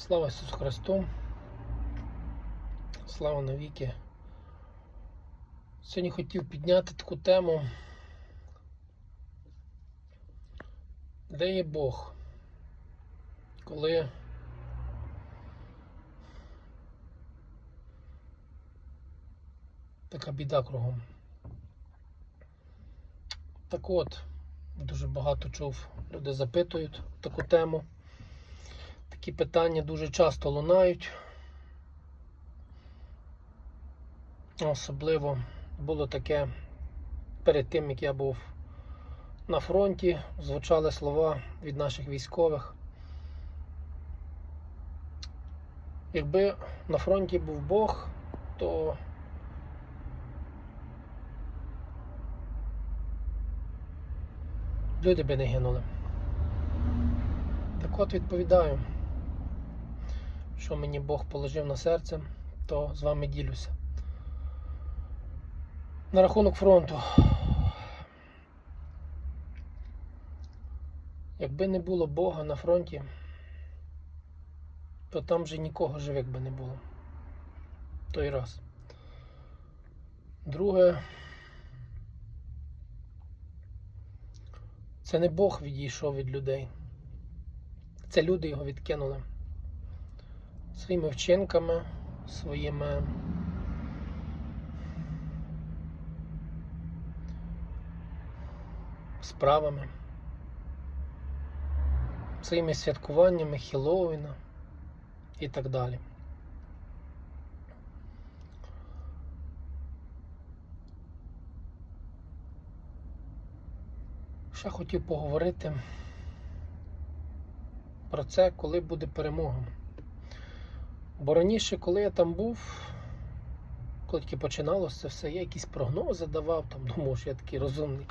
Слава Ісусу Христу. Слава навіки. Сьогодні хотів підняти таку тему. Де є Бог? Коли така біда кругом. Так от, дуже багато чув, люди запитують таку тему. Такі питання дуже часто лунають. Особливо було таке перед тим, як я був на фронті, звучали слова від наших військових. Якби на фронті був Бог, то люди би не гинули. Так от відповідаю що мені Бог положив на серце, то з вами ділюся. На рахунок фронту. Якби не було Бога на фронті, то там вже нікого живих би не було. Той раз. Друге, це не Бог відійшов від людей. Це люди його відкинули своїми вчинками, своїми справами, своїми святкуваннями Хіллоуіна і так далі. Ще хотів поговорити про це, коли буде перемога. Бо раніше, коли я там був, коли тільки починалося це все, я якісь прогнози давав, там думав, що я такий розумний.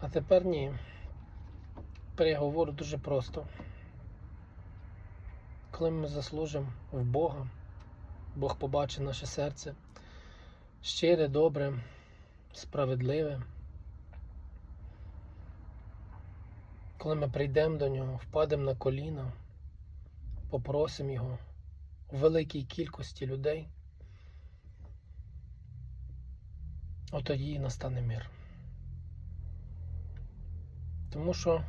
А тепер ні. Тепер я говорю дуже просто. Коли ми заслужимо в Бога, Бог побачить наше серце щире, добре, справедливе. Коли ми прийдемо до нього, впадемо на коліна, попросимо його великій кількості людей, от тоді і настане мир. Тому що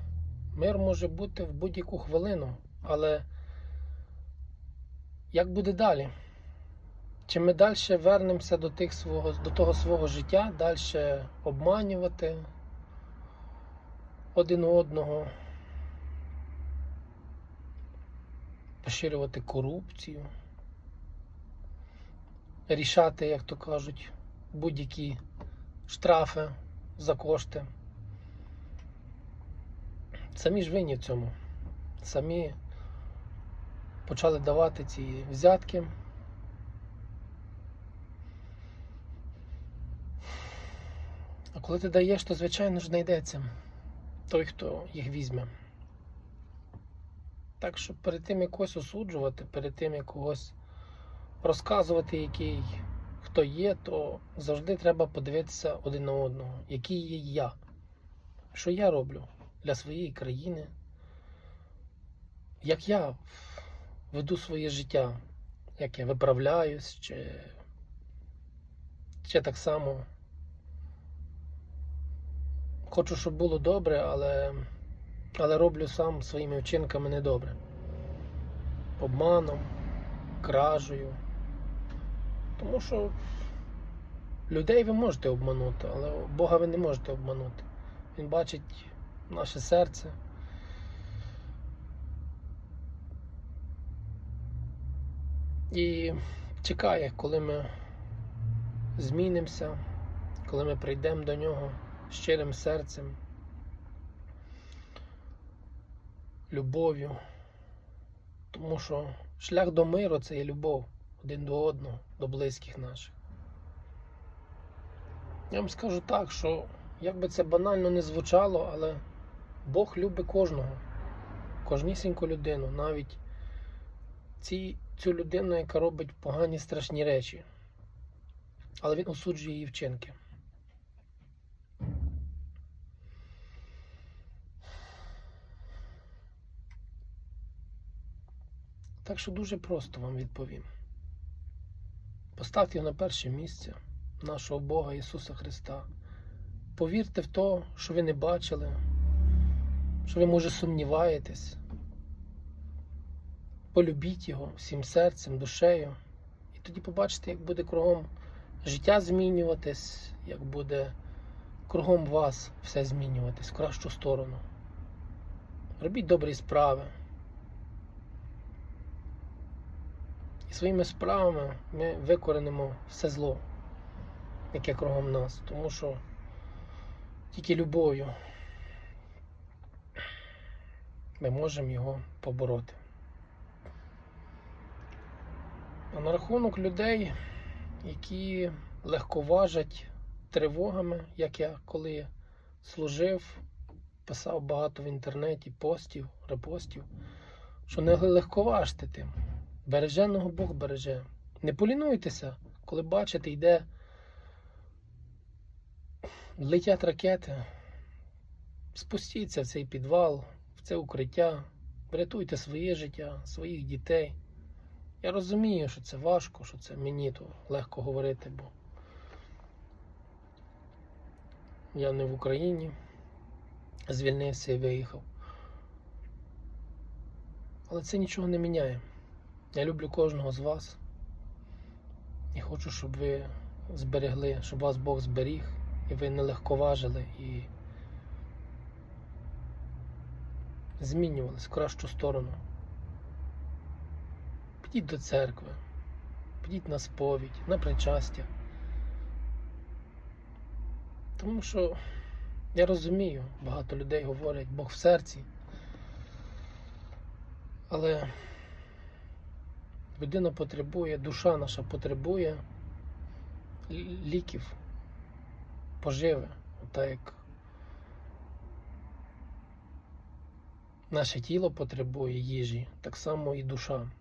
мир може бути в будь-яку хвилину, але як буде далі? Чи ми далі вернемося до тих свого, до того свого життя, далі обманювати один одного? Поширювати корупцію, рішати, як то кажуть, будь-які штрафи за кошти. Самі ж винні в цьому. Самі почали давати ці взятки. А коли ти даєш, то звичайно ж знайдеться той, хто їх візьме. Так що перед тим як когось осуджувати, перед тим як розказувати, який хто є, то завжди треба подивитися один на одного, який є я. Що я роблю для своєї країни, як я веду своє життя, як я виправляюсь, чи, чи так само? Хочу, щоб було добре, але але роблю сам своїми вчинками недобре. Обманом, кражею. Тому що людей ви можете обманути, але Бога ви не можете обманути. Він бачить наше серце. І чекає, коли ми змінимося, коли ми прийдемо до нього щирим серцем. Любов'ю. Тому що шлях до миру це є любов один до одного, до близьких наших. Я вам скажу так, що як би це банально не звучало, але Бог любить кожного, кожнісіньку людину, навіть ці, цю людину, яка робить погані страшні речі. Але він осуджує її вчинки. Так що дуже просто вам відповім. Поставте його на перше місце нашого Бога Ісуса Христа. Повірте в те, що ви не бачили, що ви, може, сумніваєтесь. Полюбіть його всім серцем, душею. І тоді побачите, як буде кругом життя змінюватись, як буде кругом вас все змінюватись в кращу сторону. Робіть добрі справи. Своїми справами ми викоренимо все зло, яке кругом нас. Тому що тільки любов'ю ми можемо його побороти. А на рахунок людей, які легковажать тривогами, як я коли служив, писав багато в інтернеті постів, репостів, що не легковажте тим. Береженого Бог береже. Не полінуйтеся, коли бачите, йде, летять ракети. Спустіться в цей підвал, в це укриття, врятуйте своє життя, своїх дітей. Я розумію, що це важко, що це мені то легко говорити, бо я не в Україні, звільнився і виїхав. Але це нічого не міняє. Я люблю кожного з вас і хочу, щоб ви зберегли, щоб вас Бог зберіг, і ви не легковажили і змінювались в кращу сторону. Підіть до церкви, підіть на сповідь, на причастя. Тому що я розумію, багато людей говорять Бог в серці. Але людина потребує, душа наша потребує ліків, поживи, так як наше тіло потребує їжі, так само і душа.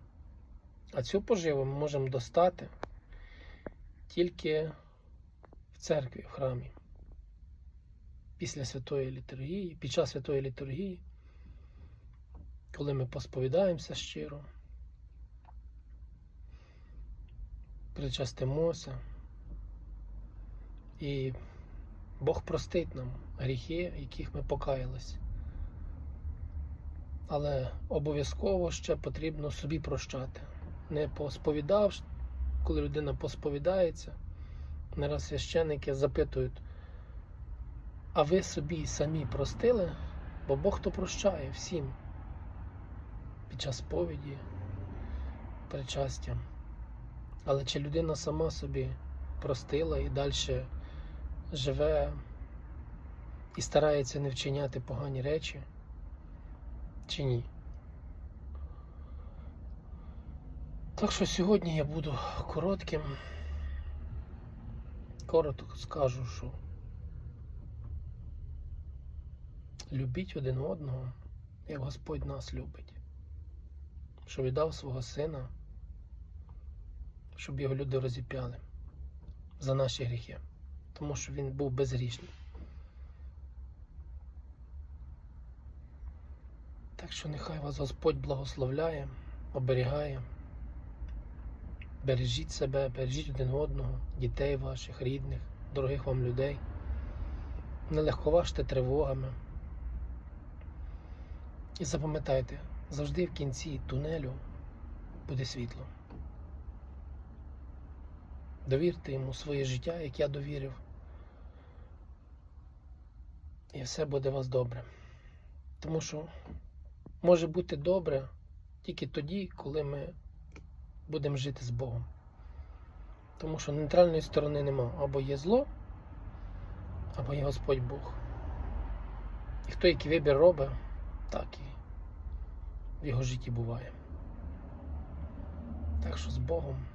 А цю поживу ми можемо достати тільки в церкві, в храмі. Після святої літургії, під час святої літургії, коли ми посповідаємося щиро, причастимося, і Бог простить нам гріхи, яких ми покаялись. Але обов'язково ще потрібно собі прощати. Не посповідав, коли людина посповідається, не раз священники запитують, а ви собі самі простили, бо Бог то прощає всім під час сповіді, причастя. Але чи людина сама собі простила і далі живе і старається не вчиняти погані речі, чи ні? Так що сьогодні я буду коротким. Коротко скажу, що любіть один одного, як Господь нас любить, що віддав свого сина, щоб його люди розіп'яли за наші гріхи, тому що він був безгрішний. Так що нехай вас Господь благословляє, оберігає. Бережіть себе, бережіть один одного, дітей ваших, рідних, дорогих вам людей. Не легковажте тривогами. І запам'ятайте, завжди в кінці тунелю буде світло. Довірте йому своє життя, як я довірив. І все буде у вас добре. Тому що може бути добре тільки тоді, коли ми будемо жити з Богом. Тому що нейтральної сторони нема. Або є зло, або є Господь Бог. І хто який вибір робить, так і в його житті буває. Так що з Богом.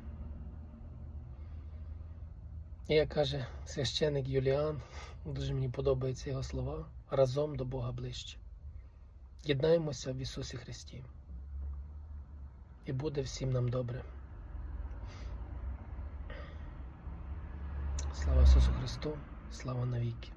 І як каже священик Юліан, дуже мені подобаються його слова, разом до Бога ближче. Єднаємося в Ісусі Христі. І буде всім нам добре. Слава Ісусу Христу, слава навіки.